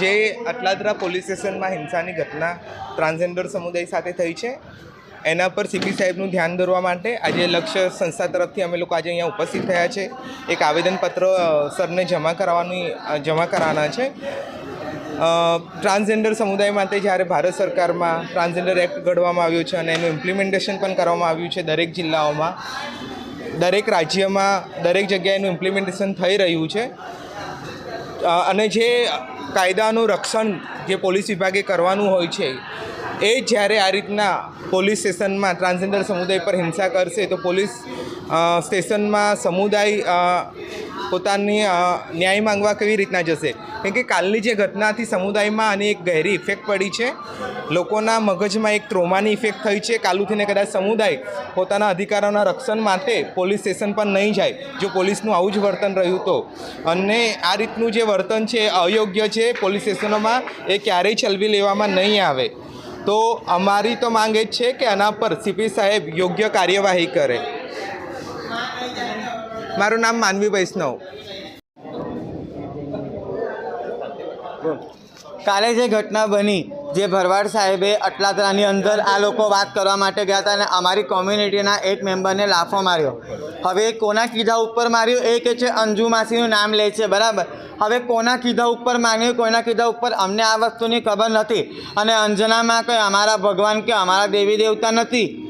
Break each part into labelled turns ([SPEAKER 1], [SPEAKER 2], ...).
[SPEAKER 1] જે અટલાદરા પોલીસ સ્ટેશનમાં હિંસાની ઘટના ટ્રાન્સજેન્ડર સમુદાય સાથે થઈ છે, એના પર સીપી સાહેબનું ધ્યાન દોરવા માટે આજે લક્ષ્ય સંસ્થા તરફથી અમે લોકો આજે અહીંયા ઉપસ્થિત થયા છે. એક આવેદનપત્ર સરને જમા કરાવવાની જમા કરાવવાના છે. ટ્રાન્સજેન્ડર સમુદાય માટે જ્યારે ભારત સરકારમાં ટ્રાન્સજેન્ડર એક્ટ ઘડવામાં આવ્યો છે અને એનું ઇમ્પ્લિમેન્ટેશન પણ કરવામાં આવ્યું છે દરેક જિલ્લાઓમાં, દરેક રાજ્યમાં, દરેક જગ્યાએ એનું ઇમ્પ્લિમેન્ટેશન થઈ રહ્યું છે. અને જે કાયદાનું રક્ષણ જે પોલીસ વિભાગે કરવાનું હોય છે, એ જ્યારે આ રીતના પોલીસ સ્ટેશનમાં ટ્રાન્સજેન્ડર સમુદાય પર હિંસા કરશે, તો પોલીસ સ્ટેશનમાં સમુદાય પોતાની ન્યાય માંગવા કેવી રીતના જશે? કેમ કે કાલની જે ઘટનાથી સમુદાયમાં આની એક ગહેરી ઇફેક્ટ પડી છે. લોકોના મગજમાં એક ત્રોમાની ઇફેક્ટ થઈ છે. કાલુથીને કદાચ સમુદાય પોતાના અધિકારોના રક્ષણ માટે પોલીસ સ્ટેશન પર નહીં જાય. જો પોલીસનું આવું જ વર્તન રહ્યું તો. અને આ રીતનું જે વર્તન છે, અયોગ્ય છે, પોલીસ સ્ટેશનોમાં એ ક્યારેય ચલવી લેવામાં નહીં આવે. તો અમારી તો માંગ એ જ છે કે આના પર સીપી સાહેબ યોગ્ય કાર્યવાહી કરે. મારું નામ માનવી વૈષ્ણવ.
[SPEAKER 2] કાલે જે ઘટના બની, જે ભરવાડ સાહેબે અટલાદરાની અંદર આ લોકો વાત કરવા માટે ગયા હતા અને અમારી કોમ્યુનિટીના એક મેમ્બરને લાફો માર્યો. હવે કોના કીધા ઉપર માર્યો? એ કે છે, અંજુ માસીનું નામ લે છે, બરાબર? હવે કોના કીધા ઉપર માર્યું કોના કીધા ઉપર? અમને આ વસ્તુની ખબર નથી. અને અંજનામાં કંઈ અમારા ભગવાન કે અમારા દેવી દેવતા નથી?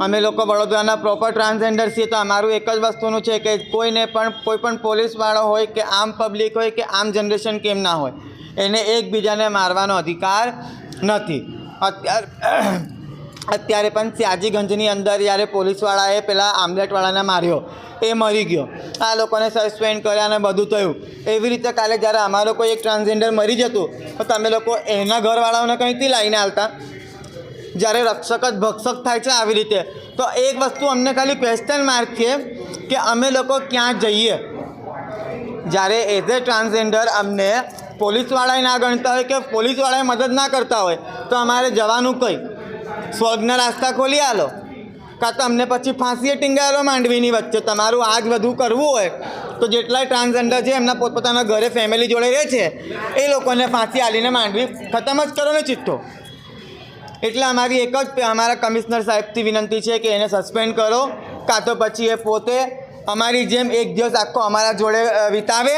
[SPEAKER 2] અમે લોકો વડોદરાના પ્રોપર ટ્રાન્સજેન્ડર છીએ, તો અમારું એક જ વસ્તુનું છે કે કોઈને પણ, કોઈ પણ પોલીસવાળો હોય કે આમ પબ્લિક હોય કે આમ જનરેશન કેમ ના હોય. એને એકબીજાને મારવાનો અધિકાર નથી. અત્યારે અત્યારે પણ સ્યાજીગંજની અંદર જ્યારે પોલીસવાળાએ પેલા આમલેટવાળાને માર્યો, એ મરી ગયો. આ લોકોને સસ્પેન્ડ કર્યા અને બધું થયું. એવી રીતે કાલે જ્યારે અમારો કોઈ એક ટ્રાન્સજેન્ડર મરી જતું, તો તમે લોકો એના ઘરવાળાઓને કંઈથી લાવીને આવતા જ્યારે રક્ષક જ ભક્ષક થાય છે આવી રીતે, તો એક વસ્તુ અમને ખાલી ક્વેશ્ચન માર્ક છે કે અમે લોકો ક્યાં જઈએ? જ્યારે એઝ એ ટ્રાન્સજેન્ડર અમને પોલીસવાળાએ ના ગણતા હોય કે પોલીસવાળાએ મદદ ના કરતા હોય, તો અમારે જવાનું કંઈ? સ્વર્ગના રાસ્તા ખોલી આલો. કાં તો અમને પછી ફાંસીએ ટીંગાયેલો માંડવીની વચ્ચે? તમારું આજ બધું કરવું હોય, તો જેટલાય ટ્રાન્સજેન્ડર છે, એમના પોતપોતાના ઘરે ફેમિલી જોડે રહે છે, એ લોકોને ફાંસી આલીને માંડવી. ખતમ જ કરો ને ચિઠ્ઠો. એટલે અમારી એક જ અમારા કમિશનર સાહેબથી વિનંતી છે કે એને સસ્પેન્ડ કરો, કાં તો પછી એ પોતે અમારી જેમ એક દિવસ આખો અમારા જોડે વિતાવે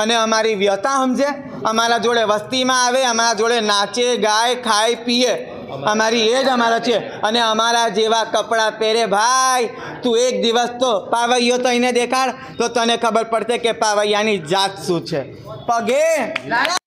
[SPEAKER 2] અને અમારી વ્યથા સમજે. અમારા જોડે વસ્તીમાં આવે, અમારા જોડે નાચે, ગાય, ખાય, પીએ. અમારી એ જ અમારા છે. અને અમારા જેવા કપડાં પહેરે, ભાઈ, તું એક દિવસ તો પાવૈયો તો એને દેખાડ, તો તને ખબર પડશે કે પાવૈયાની જાત શું છે. પગે.